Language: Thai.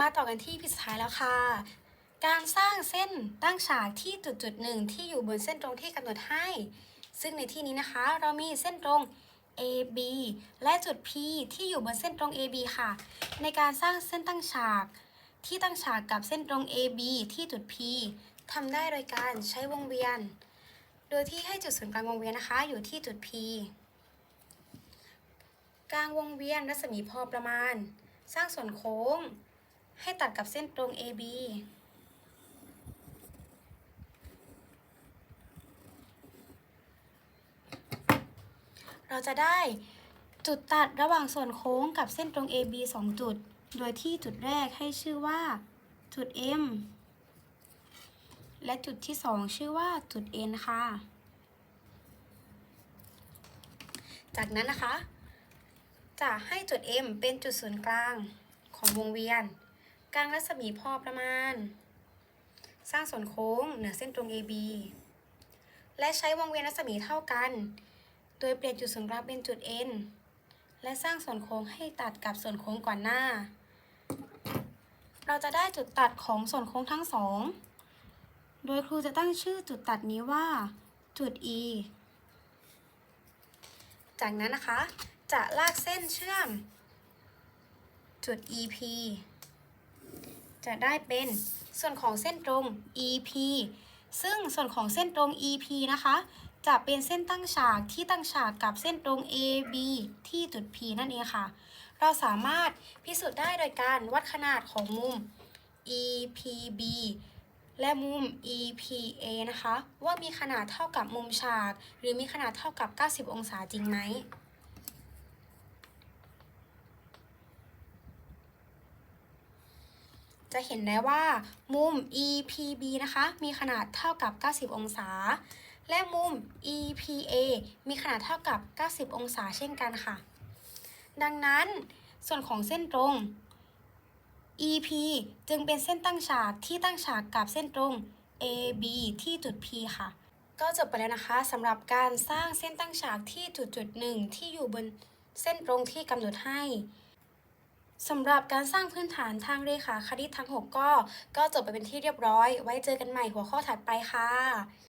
มาต่อกันที่พิสุดท้ายแล้วค่ะ การสร้างเส้นตั้งฉากที่จุดจุดหนึ่งที่อยู่บนเส้นตรงที่กำหนดให้ ซึ่งในที่นี้นะคะ เรามีเส้นตรง AB และจุด P ที่อยู่บนเส้นตรง AB ค่ะ ในการสร้างเส้นตั้งฉาก ที่ตั้งฉากกับเส้นตรง AB ที่จุด P ทำได้โดยการใช้วงเวียน โดยที่ให้จุดศูนย์กลางวงเวียนนะคะ อยู่ที่จุด P กลางวงเวียนรัศมีพอประมาณ สร้างส่วนโค้ง ให้ตัดกับเส้นตรง AB เราจะได้จุดตัดระหว่างส่วนโค้งกับเส้นตรง AB 2 จุด โดยที่จุดแรกให้ชื่อว่าจุด M และจุดที่ 2 ชื่อว่าจุด N ค่ะ จากนั้นนะคะ จะให้จุด M เป็นจุดศูนย์กลางของวงเวียน กลางรัศมีพอประมาณ สร้างส่วนโค้งเหนือเส้นตรง AB และใช้วงเวียนรัศมีเท่ากัน โดยเปลี่ยนจุดศูนย์กลางเป็นจุด N และสร้างส่วนโค้งให้ตัดกับส่วนโค้งก่อนหน้า เราจะได้จุดตัดของส่วนโค้งทั้งสอง โดยครูจะตั้งชื่อจุดตัดนี้ว่า จุด E จากนั้นนะคะ จะลากเส้นเชื่อม จุด EP จะได้เป็นส่วนของเส้นตรง EP ซึ่งส่วนของเส้นตรง EP นะคะ จะเป็นเส้นตั้งฉากที่ตั้งฉากกับเส้นตรง AB ที่จุด P นั่นเองค่ะ เราสามารถพิสูจน์ได้โดยการวัดขนาดของมุม EPB และมุม EPA นะคะ ว่ามีขนาดเท่ากับมุมฉาก หรือมีขนาดเท่ากับ 90 องศาจริงไหม จะเห็นได้ว่ามุม EPB นะคะมีขนาดเท่ากับ 90 องศา และมุม EPA มีขนาดเท่ากับ 90 องศาเช่นกันค่ะ ดังนั้นส่วนของเส้นตรง EP จึงเป็นเส้นตั้งฉากที่ตั้งฉากกับเส้นตรง AB ที่จุด P ค่ะ ก็จบไปแล้วนะคะสำหรับการสร้างเส้นตั้งฉากที่จุดจุดหนึ่งที่อยู่บนเส้นตรงที่กำหนดให้ สำหรับการสร้างพื้นฐานทางเรขาคณิตทั้ง 6 ก็ ก็จบไปเป็นที่เรียบร้อย ไว้เจอกันใหม่หัวข้อถัดไปค่ะ